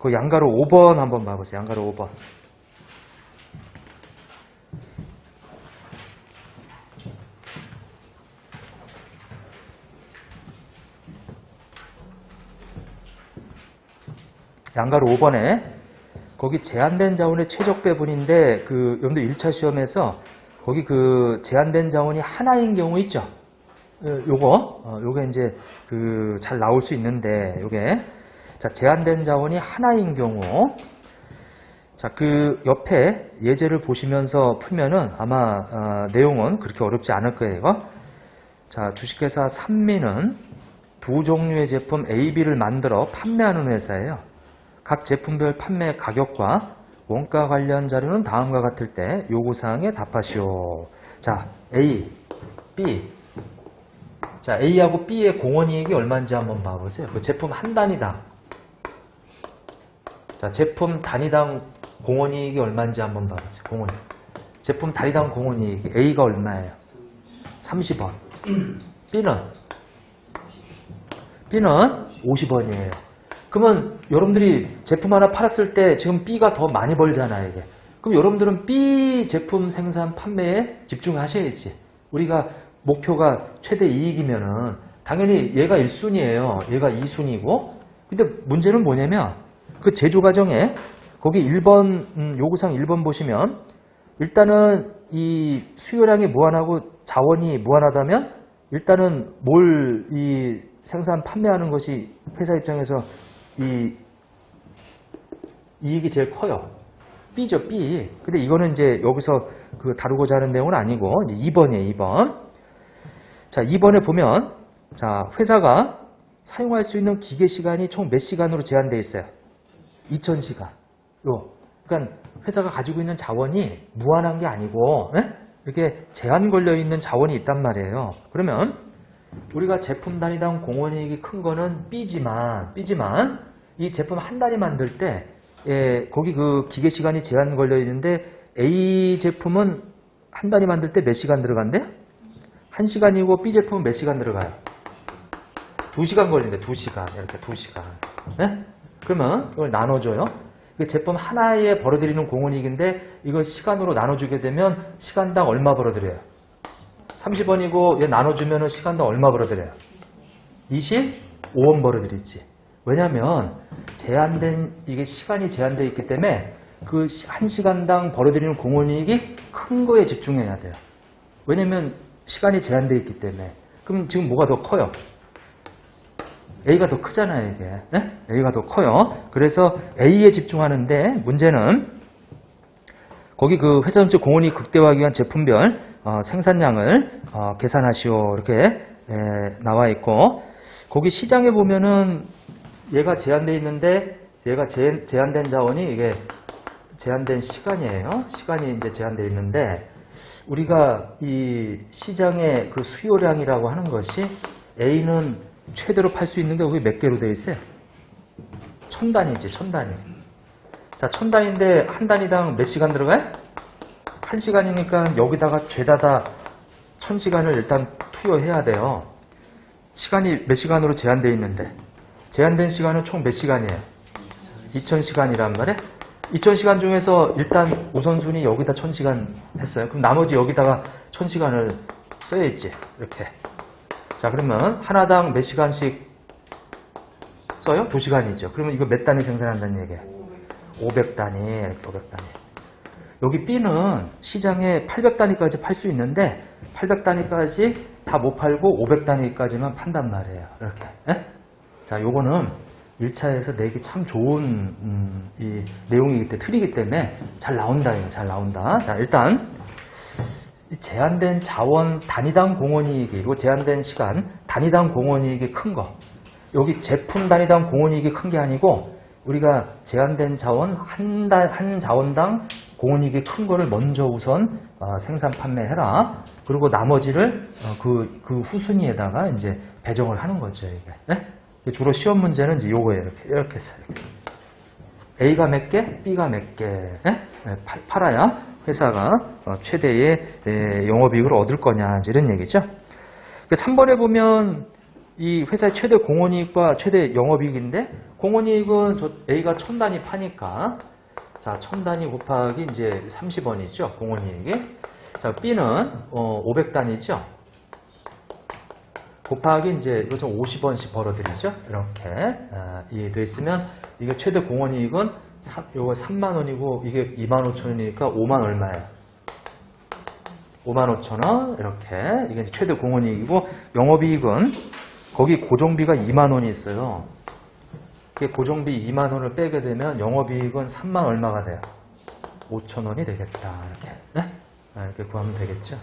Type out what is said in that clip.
그 양가로 5번 한번 봐보세요. 양가로 5번. 양가로 5번에 거기 제한된 자원의 최적 배분인데 그 여러분들 1차 시험에서 거기 그 제한된 자원이 하나인 경우 있죠. 어, 요거 어, 요게 이제 그 잘 나올 수 있는데 요게 자 제한된 자원이 하나인 경우 자 그 옆에 예제를 보시면서 풀면은 아마 어, 내용은 그렇게 어렵지 않을 거예요. 자 주식회사 삼미는 두 종류의 제품 A, B를 만들어 판매하는 회사예요. 각 제품별 판매 가격과 원가 관련 자료는 다음과 같을 때 요구사항에 답하시오. 자, A, B. 자, A하고 B의 공원이익이 얼마인지 한번 봐보세요. 그 제품 한 단위당. 자, 제품 단위당 공원이익이 얼마인지 한번 봐보세요. 공원. 제품 단위당 공원이익이 A가 얼마예요? 30원. B는? B는 50원이에요. 그러면 여러분들이 제품 하나 팔았을 때 지금 B가 더 많이 벌잖아요, 이게. 그럼 여러분들은 B 제품 생산 판매에 집중하셔야지. 우리가 목표가 최대 이익이면은 당연히 얘가 1순위예요. 얘가 2순위고. 근데 문제는 뭐냐면 그 제조 과정에 거기 1번 음, 요구사항 1번 보시면 일단은 이 수요량이 무한하고 자원이 무한하다면 일단은 뭘 이 생산 판매하는 것이 회사 입장에서 이 이익이 제일 커요. B죠, B. 근데 이거는 이제 여기서 그 다루고자 하는 내용은 아니고 이제 2번이에요, 2번. 자, 2번에 보면 자, 회사가 사용할 수 있는 기계 시간이 총 몇 시간으로 제한되어 있어요? 2000시간. 요. 그러니까 회사가 가지고 있는 자원이 무한한 게 아니고 예? 이렇게 제한 걸려 있는 자원이 있단 말이에요. 그러면 우리가 제품 단위당 공원이익이 큰 거는 B지만 B지만 이 제품 한 단위 만들 때 예, 거기 그 기계 시간이 제한 걸려 있는데 A 제품은 한 단위 만들 때 몇 시간 들어간대? 한 시간이고 B 제품은 몇 시간 들어가요? 두 시간 걸린대, 두 시간. 이렇게 두 시간. 예? 그러면 이걸 나눠줘요. 그 제품 하나에 벌어들이는 공원이익인데 이걸 시간으로 나눠주게 되면 시간당 얼마 벌어들여요? 30원이고 얘 나눠주면 시간당 얼마 벌어들여요? 25원 벌어들이지. 왜냐하면 제한된 이게 시간이 제한되어 있기 때문에 그 한 시간당 벌어들이는 공원이익이 큰 거에 집중해야 돼요. 왜냐하면 시간이 제한되어 있기 때문에. 그럼 지금 뭐가 더 커요? A가 더 크잖아요, 이게. 네? A가 더 커요. 그래서 A에 집중하는데 문제는 거기 그 회사 전체 공원이 극대화하기 위한 제품별 어, 생산량을 어, 계산하시오 이렇게 에, 나와 있고 거기 시장에 보면은 얘가 제한되어 있는데 얘가 제, 제한된 자원이 이게 제한된 시간이에요. 시간이 이제 제한되어 있는데 우리가 이 시장의 그 수요량이라고 하는 것이 A는 최대로 팔 수 있는 게 거기 몇 개로 되어 있어요? 천 단위지, 천 단위. 자, 천 단위인데 한 단위당 몇 시간 들어가요? 한 시간이니까 여기다가 죄다다 천 시간을 일단 투여해야 돼요. 시간이 몇 시간으로 제한되어 있는데 제한된 시간은 총 몇 시간이에요? 2000시간이란 말이에요? 2000시간 중에서 일단 우선순위 여기다 1000시간 했어요. 그럼 나머지 여기다가 1000시간을 써야지. 이렇게. 자, 그러면 하나당 몇 시간씩 써요? 2시간이죠. 그러면 이거 몇 단위 생산한다는 얘기예요? 500단위, 500단위. 여기 B는 시장에 800단위까지 팔 수 있는데 800단위까지 다 못 팔고 500단위까지만 판단 말이에요. 이렇게. 예? 자, 요거는 1차에서 내기 참 좋은 음, 이 내용이기 때문에 틀이기 때문에 잘 나온다. 잘 나온다. 자, 일단 이 제한된 자원 단위당 공원이익이고 제한된 시간 단위당 공원이익이 큰 거. 여기 제품 단위당 공원이익이 큰 게 아니고 우리가 제한된 자원 한, 달, 한 자원당 공원이익이 큰 거를 먼저 우선 어, 생산 판매해라. 그리고 나머지를 어, 그, 그 후순위에다가 이제 배정을 하는 거죠. 이게. 네? 주로 시험 문제는 이제 요거예요. 이렇게, 이렇게 써요. A가 몇 개, B가 몇 개. 예? 예, 팔- 팔아야 회사가 어, 최대의 예, 영업이익을 얻을 거냐 이런 얘기죠. 3번에 보면 이 회사의 최대 공원이익과 최대 영업이익인데 공원이익은 저 A가 천 단위 파니까 자, 천 단위 곱하기 이제 30원이죠. 공원이익이. 자, B는 어, 500단위죠. 곱하기 이제 이것은 50원씩 벌어들이죠. 이렇게 아, 이해돼 있으면 이게 최대 공원이익은 삼- 요거 3만 원이고 이게 2만 5천 원이니까 5만 얼마예요? 5만 5천 원 이렇게 이게 최대 공원이익이고 영업이익은 거기 고정비가 2만 원이 있어요. 그 고정비 2만 원을 빼게 되면 영업이익은 3만 얼마가 돼요? 5천 원이 되겠다 이렇게 네? 아, 이렇게 구하면 되겠죠.